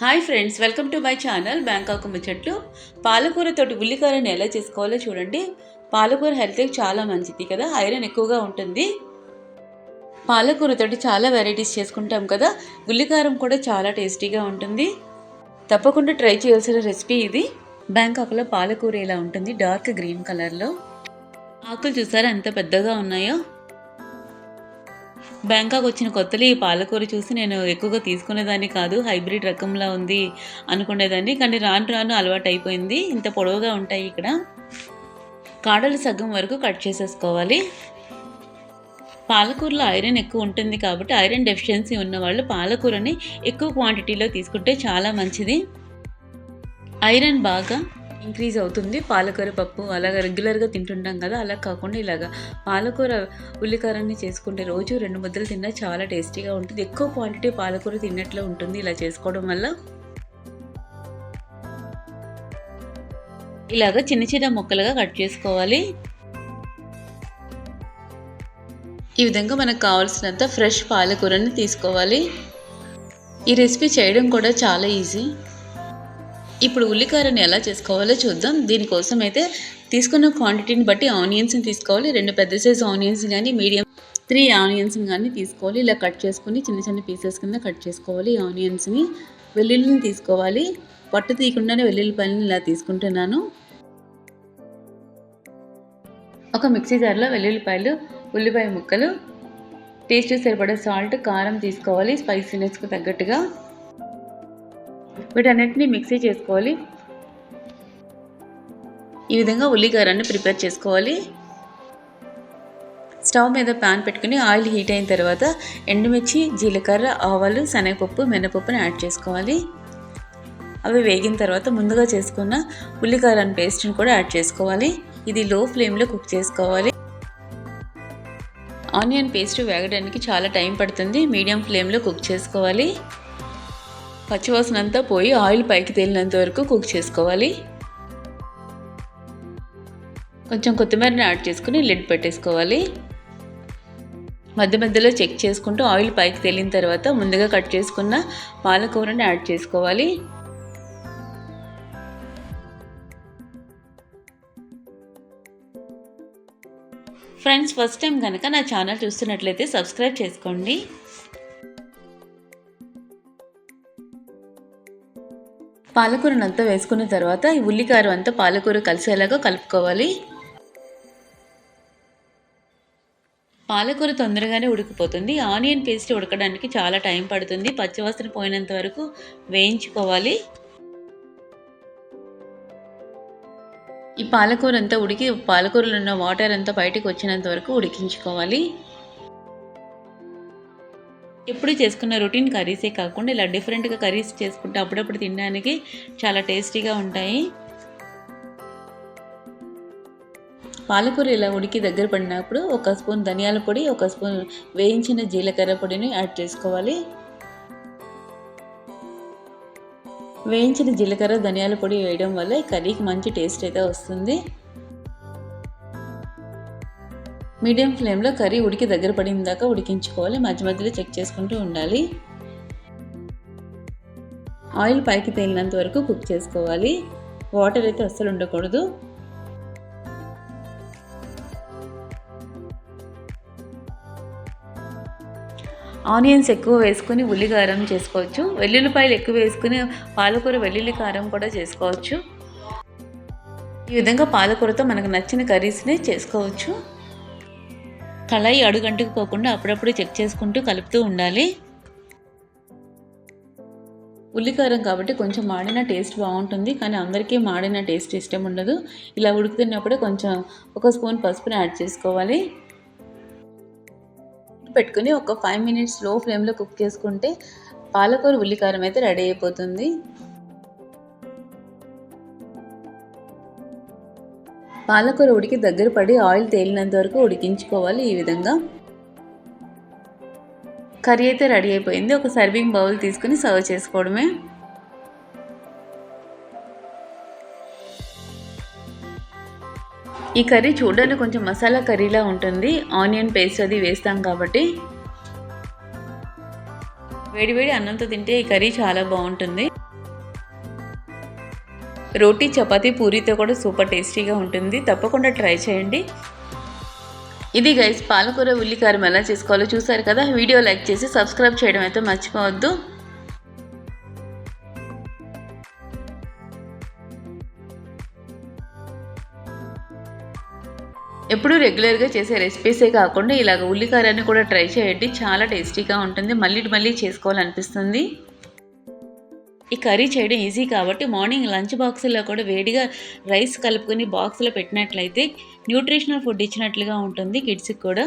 Hi friends welcome to my channel Bangkok ముచ్చట్లు. పాలకూరతోటి ఉల్లికాయలను ఎలా చేసుకోవాలో చూడండి. పాలకూర హెల్త్కి చాలా మంచిది కదా ఐరన్ ఎక్కువగా ఉంటుంది. పాలకూరతోటి చాలా వెరైటీస్ చేసుకుంటాం కదా ఉల్లికారం కూడా చాలా టేస్టీగా ఉంటుంది. తప్పకుండా ట్రై చేయాల్సిన రెసిపీ ఇది. బ్యాంకాక్లో పాలకూర ఇలా ఉంటుంది డార్క్ గ్రీన్ కలర్లో ఆకులు చూసారా ఎంత పెద్దగా ఉన్నాయో? బ్యాంకాక్ వచ్చిన కొత్తలో ఈ పాలకూర చూసి నేను ఎక్కువగా తీసుకునేదాన్ని కాదు హైబ్రిడ్ రకంలా ఉంది అనుకునేదాన్ని. కానీ రాను రాను అలవాటు అయిపోయింది ఇంత పొడవుగా ఉంటాయి ఇక్కడ. కాడలు సగం వరకు కట్ చేసేసుకోవాలి. పాలకూరలో ఐరన్ ఎక్కువ ఉంటుంది కాబట్టి ఐరన్ డెఫిషియన్సీ ఉన్న వాళ్ళు పాలకూరని ఎక్కువ క్వాంటిటీలో తీసుకుంటే చాలా మంచిది. ఐరన్ బాగా ఇంక్రీజ్ అవుతుంది. పాలకూర పప్పు అలాగా రెగ్యులర్గా తింటుంటాం కదా అలా కాకుండా ఇలాగా పాలకూర ఉల్లికారాన్ని చేసుకుంటే రోజు రెండు ముద్దలు తిన్నా చాలా టేస్టీగా ఉంటుంది. ఎక్కువ క్వాంటిటీ పాలకూర తిన్నట్లు ఉంటుంది ఇలా చేసుకోవడం వల్ల. ఇలాగ చిన్న చిన్న ముక్కలుగా కట్ చేసుకోవాలి. ఈ విధంగా మనకు కావాల్సినంత ఫ్రెష్ పాలకూరని తీసుకోవాలి. ఈ రెసిపీ చేయడం కూడా చాలా ఈజీ ఇప్పుడు ఉల్లికారని ఎలా చేసుకోవాలో చూద్దాం. దీనికోసం అయితే తీసుకున్న క్వాంటిటీని బట్టి ఆనియన్స్ని తీసుకోవాలి. రెండు పెద్ద సైజ్ ఆనియన్స్ కానీ మీడియం త్రీ ఆనియన్స్ కానీ తీసుకోవాలి. ఇలా కట్ చేసుకుని చిన్న చిన్న పీసెస్ కింద కట్ చేసుకోవాలి. ఆనియన్స్ని వెల్లుల్లిని తీసుకోవాలి. పట్టు తీయకుండానే వెల్లుల్లిపాయలను ఇలా తీసుకుంటున్నాను. ఒక మిక్సీ జార్లో వెల్లుల్లిపాయలు ఉల్లిపాయ ముక్కలు టేస్ట్ సరిపడే సాల్ట్ కారం తీసుకోవాలి. స్పైసీనెస్కి తగ్గట్టుగా. వీటన్నిటిని మిక్సీ చేసుకోవాలి. ఈ విధంగా ఉల్లికారాన్ని ప్రిపేర్ చేసుకోవాలి. స్టవ్ మీద ప్యాన్ పెట్టుకుని ఆయిల్ హీట్ అయిన తర్వాత ఎండుమిర్చి జీలకర్ర ఆవాలు శనగపప్పు మినపప్పుని యాడ్ చేసుకోవాలి. అవి వేగిన తర్వాత ముందుగా చేసుకున్న ఉల్లికారం పేస్ట్ని కూడా యాడ్ చేసుకోవాలి. ఇది లో ఫ్లేమ్లో కుక్ చేసుకోవాలి. ఆనియన్ పేస్ట్ వేగడానికి చాలా టైం పడుతుంది. మీడియం ఫ్లేమ్లో కుక్ చేసుకోవాలి. పచ్చివాసన అంతా పోయి ఆయిల్ పైకి తేలినంత వరకు కుక్ చేసుకోవాలి. కొంచెం కొత్తిమీరని యాడ్ చేసుకుని లిడ్ పెట్టేసుకోవాలి. మధ్య మధ్యలో చెక్ చేసుకుంటూ ఆయిల్ పైకి తేలిన తర్వాత ముందుగా కట్ చేసుకున్న పాలకూరని యాడ్ చేసుకోవాలి. ఫ్రెండ్స్ ఫస్ట్ టైం కనుక నా ఛానల్ చూస్తున్నట్లయితే సబ్స్క్రైబ్ చేసుకోండి. పాలకూరనంతా వేసుకున్న తర్వాత ఈ ఉల్లికారం అంతా పాలకూర కలిసేలాగా కలుపుకోవాలి. పాలకూర తొందరగానే ఉడికిపోతుంది. ఆనియన్ పేస్ట్ ఉడకడానికి చాలా టైం పడుతుంది. పచ్చివాసన పోయినంత వరకు వేయించుకోవాలి. ఈ పాలకూర అంతా ఉడికి పాలకూరలో ఉన్న వాటర్ అంతా బయటికి వచ్చినంత వరకు ఉడికించుకోవాలి. ఎప్పుడు చేసుకున్న రొటీన్ కర్రీసే కాకుండా ఇలా డిఫరెంట్గా కర్రీస్ చేసుకుంటే అప్పుడప్పుడు తినడానికి చాలా టేస్టీగా ఉంటాయి. పాలకూర ఇలా ఉడికి దగ్గర పడినప్పుడు ఒక స్పూన్ ధనియాల పొడి ఒక స్పూన్ వేయించిన జీలకర్ర పొడిని యాడ్ చేసుకోవాలి. వేయించిన జీలకర్ర ధనియాల పొడి వేయడం వల్ల కర్రీకి మంచి టేస్ట్ అయితే వస్తుంది. మీడియం ఫ్లేమ్లో కర్రీ ఉడికి దగ్గర పడిన దాకా ఉడికించుకోవాలి. మధ్య మధ్యలో చెక్ చేసుకుంటూ ఉండాలి. ఆయిల్ పైకి తేలినంత వరకు కుక్ చేసుకోవాలి. వాటర్ అయితే అస్సలు ఉండకూడదు. ఆనియన్స్ ఎక్కువ వేసుకుని ఉల్లికారం చేసుకోవచ్చు. వెల్లుల్లిపాయలు ఎక్కువ వేసుకుని పాలకూర వెల్లుల్లి కారం కూడా చేసుకోవచ్చు. ఈ విధంగా పాలకూరతో మనకు నచ్చిన కర్రీస్ని చేసుకోవచ్చు. కళాయి అడుగంటుకు పోకుండా అప్పుడప్పుడు చెక్ చేసుకుంటూ కలుపుతూ ఉండాలి. ఉల్లికారం కాబట్టి కొంచెం మాడిన టేస్ట్ బాగుంటుంది కానీ అందరికీ మాడిన టేస్ట్ ఇష్టం ఉండదు. ఇలా ఉడుకుతున్నప్పుడే కొంచెం ఒక స్పూన్ పసుపుని యాడ్ చేసుకోవాలి. పెట్టుకుని ఒక ఫైవ్ మినిట్స్లో ఫ్లేమ్లో కుక్ చేసుకుంటే పాలకూర ఉల్లికారం అయితే రెడీ అయిపోతుంది. పాలకూర ఉడికి దగ్గర పడి ఆయిల్ తేలినంత వరకు ఉడికించుకోవాలి ఈ విధంగా. కర్రీ అయితే రెడీ అయిపోయింది. ఒక సర్వింగ్ బౌల్ తీసుకుని సర్వ్ చేసుకోవడమే. ఈ కర్రీ చూడడానికి కొంచెం మసాలా కర్రీలా ఉంటుంది. ఆనియన్ పేస్ట్ అది వేస్తాం కాబట్టి. వేడివేడి అన్నంతో తింటే ఈ కర్రీ చాలా బాగుంటుంది. రోటీ చపాతీ పూరీతో కూడా సూపర్ టేస్టీగా ఉంటుంది. తప్పకుండా ట్రై చేయండి. ఇది గైస్ పాలకూర ఉల్లికారం ఎలా చేసుకోవాలో చూసారు కదా? వీడియో లైక్ చేసి సబ్స్క్రైబ్ చేయడం అయితే మర్చిపోవద్దు. ఎప్పుడూ రెగ్యులర్గా చేసే రెసిపీసే కాకుండా ఇలాగ ఉల్లికారాన్ని కూడా ట్రై చేయండి. చాలా టేస్టీగా ఉంటుంది. మళ్ళీ మళ్ళీ చేసుకోవాలనిపిస్తుంది. ఈ కర్రీ చేయడం ఈజీ కాబట్టి మార్నింగ్ లంచ్ బాక్సుల్లో కూడా వేడిగా రైస్ కలుపుకొని బాక్స్లో పెట్టినట్లయితే న్యూట్రిషనల్ ఫుడ్ ఇచ్చినట్లుగా ఉంటుంది కిడ్స్కి కూడా.